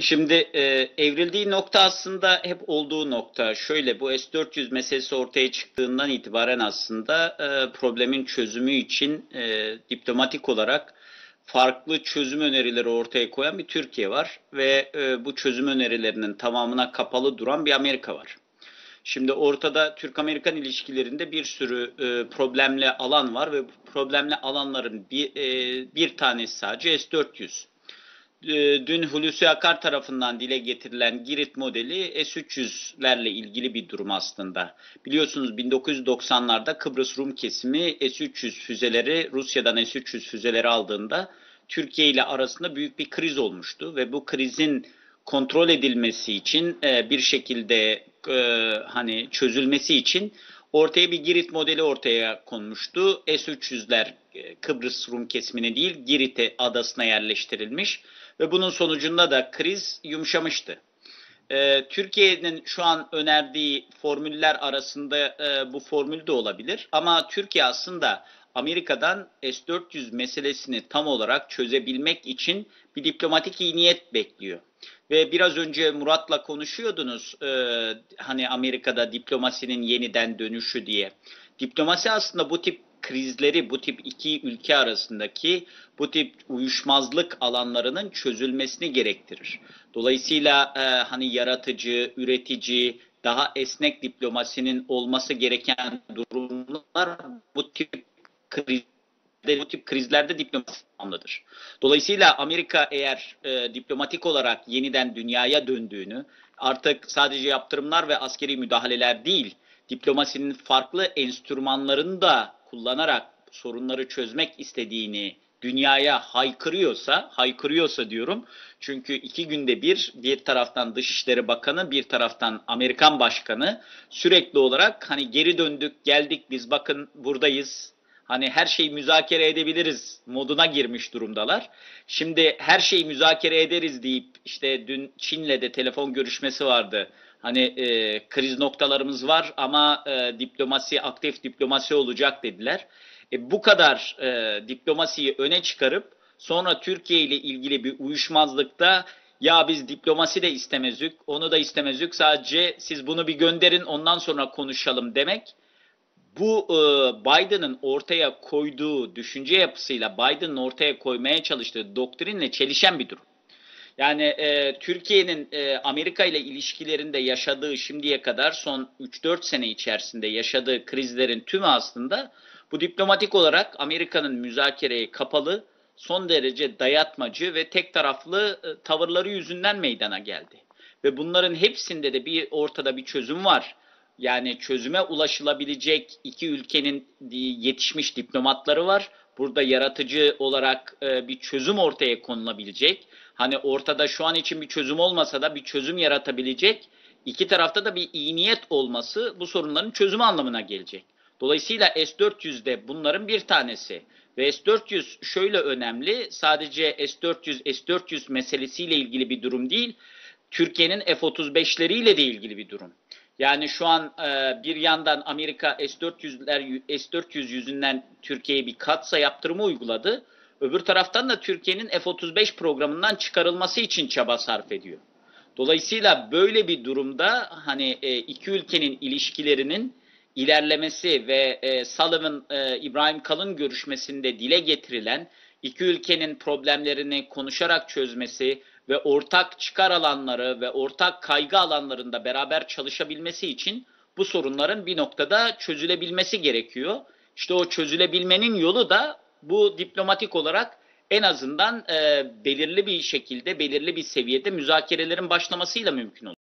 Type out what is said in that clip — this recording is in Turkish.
Şimdi e, evrildiği nokta aslında hep olduğu nokta. Şöyle bu S-400 meselesi ortaya çıktığından itibaren aslında e, problemin çözümü için e, diplomatik olarak farklı çözüm önerileri ortaya koyan bir Türkiye var ve e, bu çözüm önerilerinin tamamına kapalı duran bir Amerika var. Şimdi ortada Türk-Amerikan ilişkilerinde bir sürü e, problemli alan var ve bu problemli alanların bir, e, bir tanesi sadece S-400. E, dün Hulusi Akar tarafından dile getirilen Girit modeli S-300'lerle ilgili bir durum aslında. Biliyorsunuz 1990'larda Kıbrıs Rum kesimi S-300 füzeleri Rusya'dan S-300 füzeleri aldığında Türkiye ile arasında büyük bir kriz olmuştu ve bu krizin kontrol edilmesi için e, bir şekilde e, hani çözülmesi için ortaya bir Girit modeli ortaya konmuştu. S-300'ler e, Kıbrıs Rum kesimine değil Girit'e adasına yerleştirilmiş ve bunun sonucunda da kriz yumuşamıştı. Ee, Türkiye'nin şu an önerdiği formüller arasında e, bu formül de olabilir. Ama Türkiye aslında Amerika'dan S-400 meselesini tam olarak çözebilmek için bir diplomatik iyi niyet bekliyor. Ve biraz önce Murat'la konuşuyordunuz e, hani Amerika'da diplomasinin yeniden dönüşü diye. Diplomasi aslında bu tip krizleri, bu tip iki ülke arasındaki bu tip uyuşmazlık alanlarının çözülmesini gerektirir. Dolayısıyla e, hani yaratıcı, üretici, daha esnek diplomasinin olması gereken durumlar bu tip kriz bu tip krizlerde diplomasi anladır. Dolayısıyla Amerika eğer e, diplomatik olarak yeniden dünyaya döndüğünü, artık sadece yaptırımlar ve askeri müdahaleler değil, diplomasinin farklı enstrümanlarını da kullanarak sorunları çözmek istediğini dünyaya haykırıyorsa, haykırıyorsa diyorum. Çünkü iki günde bir, bir taraftan Dışişleri Bakanı, bir taraftan Amerikan Başkanı sürekli olarak hani geri döndük, geldik biz bakın buradayız, hani her şeyi müzakere edebiliriz moduna girmiş durumdalar. Şimdi her şeyi müzakere ederiz deyip işte dün Çin'le de telefon görüşmesi vardı. Hani e, kriz noktalarımız var ama e, diplomasi aktif diplomasi olacak dediler. E, bu kadar e, diplomasiyi öne çıkarıp sonra Türkiye ile ilgili bir uyuşmazlıkta ya biz diplomasi de istemezük, onu da istemezük sadece siz bunu bir gönderin ondan sonra konuşalım demek bu e, Biden'ın ortaya koyduğu düşünce yapısıyla Biden'ın ortaya koymaya çalıştığı doktrinle çelişen bir durum. Yani e, Türkiye'nin e, Amerika ile ilişkilerinde yaşadığı şimdiye kadar son 3-4 sene içerisinde yaşadığı krizlerin tümü aslında bu diplomatik olarak Amerika'nın müzakereye kapalı, son derece dayatmacı ve tek taraflı e, tavırları yüzünden meydana geldi. Ve bunların hepsinde de bir ortada bir çözüm var. Yani çözüme ulaşılabilecek iki ülkenin yetişmiş diplomatları var. Burada yaratıcı olarak e, bir çözüm ortaya konulabilecek. Hani ortada şu an için bir çözüm olmasa da bir çözüm yaratabilecek. İki tarafta da bir iyi niyet olması bu sorunların çözümü anlamına gelecek. Dolayısıyla S-400'de bunların bir tanesi. Ve S-400 şöyle önemli, sadece S-400, S-400 meselesiyle ilgili bir durum değil, Türkiye'nin F-35'leriyle de ilgili bir durum. Yani şu an e, bir yandan Amerika S-400'ler S-400 yüzünden Türkiye'ye bir katsa yaptırımı uyguladı. Öbür taraftan da Türkiye'nin F-35 programından çıkarılması için çaba sarf ediyor. Dolayısıyla böyle bir durumda hani e, iki ülkenin ilişkilerinin ilerlemesi ve e, Sullivan e, İbrahim Kalın görüşmesinde dile getirilen iki ülkenin problemlerini konuşarak çözmesi ve ortak çıkar alanları ve ortak kaygı alanlarında beraber çalışabilmesi için bu sorunların bir noktada çözülebilmesi gerekiyor. İşte o çözülebilmenin yolu da bu diplomatik olarak en azından e, belirli bir şekilde, belirli bir seviyede müzakerelerin başlamasıyla mümkün olur.